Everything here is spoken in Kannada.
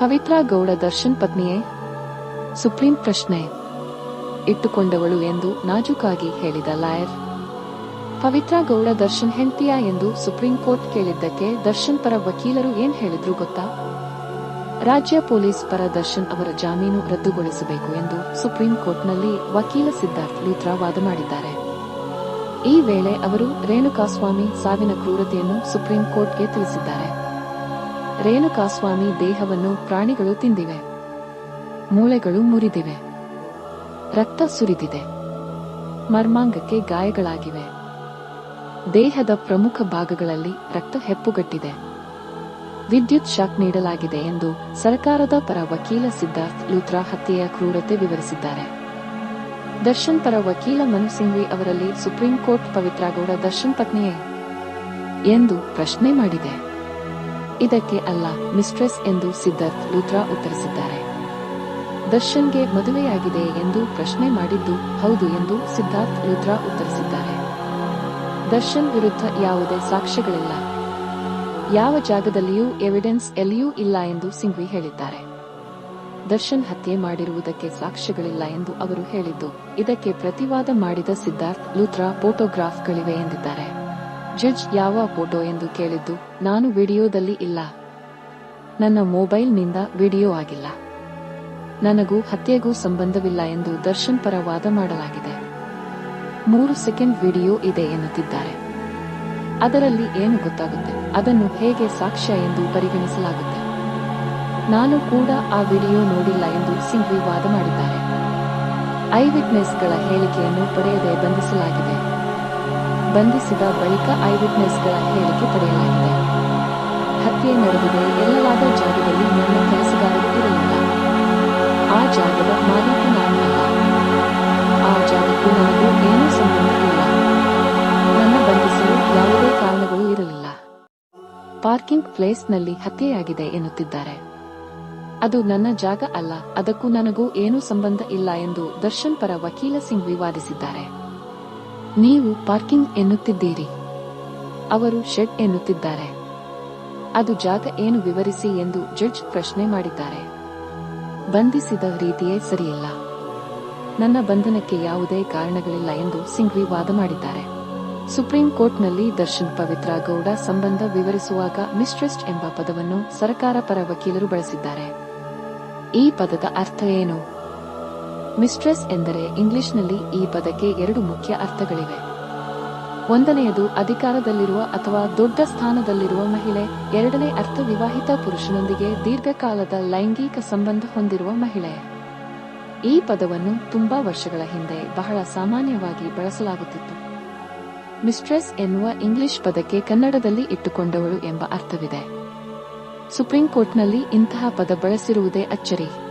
ಪವಿತ್ರ ಗೌಡ ದರ್ಶನ್ ಪತ್ನಿಯೇ, ಸುಪ್ರೀಂ ಪ್ರಶ್ನೆ ಇಟ್ಟುಕೊಂಡವಳು ಎಂದು ನಾಜೂಕಾಗಿ ಹೇಳಿದ ಲಾಯರ್. ಪವಿತ್ರ ಗೌಡ ದರ್ಶನ್ ಹೆಂಡತಿಯಾ ಎಂದು ಸುಪ್ರೀಂ ಕೋರ್ಟ್ ಕೇಳಿದ್ದಕ್ಕೆ ದರ್ಶನ್ ಪರ ವಕೀಲರು ಏನ್ ಹೇಳಿದ್ರು ಗೊತ್ತಾ? ರಾಜ್ಯ ಪೊಲೀಸ್ ಪರ ದರ್ಶನ್ ಅವರ ಜಾಮೀನು ರದ್ದುಗೊಳಿಸಬೇಕು ಎಂದು ಸುಪ್ರೀಂ ಕೋರ್ಟ್ನಲ್ಲಿ ವಕೀಲ ಸಿದ್ಧಾರ್ಥ್ ಲೂಥ್ರಾ ವಾದ ಮಾಡಿದ್ದಾರೆ. ಈ ವೇಳೆ ಅವರು ರೇಣುಕಾಸ್ವಾಮಿ ಸಾವಿನ ಕ್ರೂರತೆಯನ್ನು ಸುಪ್ರೀಂ ಕೋರ್ಟ್ಗೆ ತಿಳಿಸಿದ್ದಾರೆ. ರೇಣುಕಾಸ್ವಾಮಿ ದೇಹವನ್ನು ಪ್ರಾಣಿಗಳು ತಿಂದಿವೆ. ಮೂಳೆಗಳು ಮುರಿದಿವೆ. ರಕ್ತ ಸುರಿದಿದೆ. ಮರ್ಮಾಂಗಕ್ಕೆ ಗಾಯಗಳಾಗಿವೆ. ದೇಹದ ಪ್ರಮುಖ ಭಾಗಗಳಲ್ಲಿ ರಕ್ತ ಹೆಪ್ಪುಗಟ್ಟಿದೆ. ವಿದ್ಯುತ್ ಶಾಕ್ ನೀಡಲಾಗಿದೆ ಎಂದು ಸರ್ಕಾರದ ಪರ ವಕೀಲ ಸಿದ್ಧಾರ್ಥ್ ಲೂತ್ರಾ ಹತ್ಯೆಯ ಕ್ರೂರತೆ ವಿವರಿಸಿದ್ದಾರೆ. ದರ್ಶನ್ ಪರ ವಕೀಲ ಮನು ಸಿಂಘ್ವಿ ಅವರಲ್ಲಿ ಸುಪ್ರೀಂ ಕೋರ್ಟ್ ಪವಿತ್ರಾಗೌಡ ದರ್ಶನ್ ಪತ್ನಿಯೇ ಎಂದು ಪ್ರಶ್ನೆ ಮಾಡಿದೆ. ಇದಕ್ಕೆ ಅಲ್ಲ, ಮಿಸ್ಟ್ರೆಸ್ ಎಂದು ಸಿದ್ಧಾರ್ಥ್ ಲೂತ್ರಾ ಉತ್ತರಿಸಿದ್ದಾರೆ. ದರ್ಶನ್ಗೆ ಮದುವೆಯಾಗಿದೆ ಎಂದು ಪ್ರಶ್ನೆ ಮಾಡಿದ್ದು ಹೌದು ಎಂದು ಸಿದ್ಧಾರ್ಥ್ ಲೂತ್ರಾ ಉತ್ತರಿಸಿದ್ದಾರೆ. ದರ್ಶನ್ ವಿರುದ್ಧ ಯಾವುದೇ ಸಾಕ್ಷ್ಯಗಳಿಲ್ಲ. ಯಾವ ಜಾಗದಲ್ಲಿಯೂ ಎವಿಡೆನ್ಸ್ ಎಲ್ಲಿಯೂ ಇಲ್ಲ ಎಂದು ಸಿಂಘ್ವಿ ಹೇಳಿದ್ದಾರೆ. ದರ್ಶನ್ ಹತ್ಯೆ ಮಾಡಿರುವುದಕ್ಕೆ ಸಾಕ್ಷ್ಯಗಳಿಲ್ಲ ಎಂದು ಅವರು ಹೇಳಿದ್ದು, ಇದಕ್ಕೆ ಪ್ರತಿವಾದ ಮಾಡಿದ ಸಿದ್ಧಾರ್ಥ್ ಲೂತ್ರಾ ಫೋಟೋಗ್ರಾಫ್ಗಳಿವೆ ಎಂದಿದ್ದಾರೆ. ಜಡ್ಜ್ ಯಾವ ಫೋಟೋ ಎಂದು ಕೇಳಿದ್ದು ನಾನು ವಿಡಿಯೋದಲ್ಲಿ ಇಲ್ಲ. ನನ್ನ ಮೊಬೈಲ್ನಿಂದ ವಿಡಿಯೋ ಆಗಿಲ್ಲ. ನನಗೂ ಹತ್ಯೆಗೂ ಸಂಬಂಧವಿಲ್ಲ ಎಂದು ದರ್ಶನ್ ಪರ ವಾದ ಮಾಡಲಾಗಿದೆ. ಮೂರು ಸೆಕೆಂಡ್ ವಿಡಿಯೋ ಇದೆ ಎನ್ನುತ್ತಿದ್ದಾರೆ. ಅದರಲ್ಲಿ ಏನು ಗೊತ್ತಾಗುತ್ತೆ? ಅದನ್ನು ಹೇಗೆ ಸಾಕ್ಷ್ಯ ಎಂದು ಪರಿಗಣಿಸಲಾಗುತ್ತೆ? ನಾನು ಕೂಡ ಆ ವಿಡಿಯೋ ನೋಡಿಲ್ಲ ಎಂದು ಸಿಂಘ್ವಿ ವಾದ ಮಾಡಿದ್ದಾರೆ. ಐ ವಿಟ್ನೆಸ್ಗಳ ಹೇಳಿಕೆಯನ್ನು ಪಡೆಯದೆ ಬಂಧಿಸಲಾಗಿದೆ. ಬಂಧಿಸಿದ ಬಳಿಕ ಐ ವಿಟ್ನೆಸ್ಗಳ ಹೇಳಿಕೆ ಪಡೆಯಲಾಗಿದೆ. ಹತ್ಯೆ ನಡೆದಿದೆ. ಎನ್ನಲಾದ ಜಾಗದಲ್ಲಿ ನನ್ನ ಕೆಲಸಗಾರರು ಇರಲಿಲ್ಲ. ಆ ಜಾಗದ ಮಾಲೀಕ ನಾನಲ್ಲ. ಆ ಜಾಗಕ್ಕೂ ನನಗೂ ಏನೂ ಸಂಬಂಧ ಇಲ್ಲ. ನನ್ನ ಬಂಧಿಸಲು ಯಾವುದೇ ಕಾರಣಗಳು ಇರಲಿಲ್ಲ. ಪಾರ್ಕಿಂಗ್ ಪ್ಲೇಸ್ನಲ್ಲಿ ಹತ್ಯೆಯಾಗಿದೆ ಎನ್ನುತ್ತಿದ್ದಾರೆ. ಅದು ನನ್ನ ಜಾಗ ಅಲ್ಲ. ಅದಕ್ಕೂ ನನಗೂ ಏನೂ ಸಂಬಂಧ ಇಲ್ಲ ಎಂದು ದರ್ಶನ್ ಪರ ವಕೀಲ ಸಿಂಗ್ ವಿವಾದಿಸಿದ್ದಾರೆ. ನೀವು ಪಾರ್ಕಿಂಗ್ ಎನ್ನುತ್ತಿದ್ದೀರಿ. ಅವರು ಶೆಡ್ ಎನ್ನುತ್ತಿದ್ದಾರೆ. ಅದು ಜಾಗ ಏನು ವಿವರಿಸಿ ಎಂದು ಜಡ್ಜ್ ಪ್ರಶ್ನೆ ಮಾಡಿದ್ದಾರೆ. ಬಂಧಿಸಿದ ರೀತಿಯೇ ಸರಿಯಿಲ್ಲ. ನನ್ನ ಬಂಧನಕ್ಕೆ ಯಾವುದೇ ಕಾರಣಗಳಿಲ್ಲ ಎಂದು ಸಿಂಘ್ವಿ ವಾದ ಮಾಡಿದ್ದಾರೆ. ಸುಪ್ರೀಂ ಕೋರ್ಟ್ನಲ್ಲಿ ದರ್ಶನ್ ಪವಿತ್ರ ಗೌಡ ಸಂಬಂಧ ವಿವರಿಸುವಾಗ ಮಿಸ್ಟ್ರೆಸ್ಟ್ ಎಂಬ ಪದವನ್ನು ಸರ್ಕಾರ ಪರ ವಕೀಲರು ಬಳಸಿದ್ದಾರೆ. ಈ ಪದದ ಅರ್ಥ ಏನು? ಮಿಸ್ಟ್ರೆಸ್ ಎಂದರೆ ಇಂಗ್ಲಿಷ್ನಲ್ಲಿ ಈ ಪದಕ್ಕೆ ಎರಡು ಮುಖ್ಯ ಅರ್ಥಗಳಿವೆ. ಒಂದನೆಯದು ಅಧಿಕಾರದಲ್ಲಿರುವ ಅಥವಾ ದೊಡ್ಡ ಸ್ಥಾನದಲ್ಲಿರುವ ಮಹಿಳೆ, ಎರಡನೇ ಅರ್ಥ ವಿವಾಹಿತ ಪುರುಷನೊಂದಿಗೆ ದೀರ್ಘಕಾಲದ ಲೈಂಗಿಕ ಸಂಬಂಧ ಹೊಂದಿರುವ ಮಹಿಳೆ. ಈ ಪದವನ್ನು ತುಂಬಾ ವರ್ಷಗಳ ಹಿಂದೆ ಬಹಳ ಸಾಮಾನ್ಯವಾಗಿ ಬಳಸಲಾಗುತ್ತಿತ್ತು. ಮಿಸ್ಟ್ರೆಸ್ ಎನ್ನುವ ಇಂಗ್ಲಿಷ್ ಪದಕ್ಕೆ ಕನ್ನಡದಲ್ಲಿ ಇಟ್ಟುಕೊಂಡವಳು ಎಂಬ ಅರ್ಥವಿದೆ. ಸುಪ್ರೀಂ ಕೋರ್ಟ್ನಲ್ಲಿ ಇಂತಹ ಪದ ಬಳಸಿರುವುದೇ ಅಚ್ಚರಿ.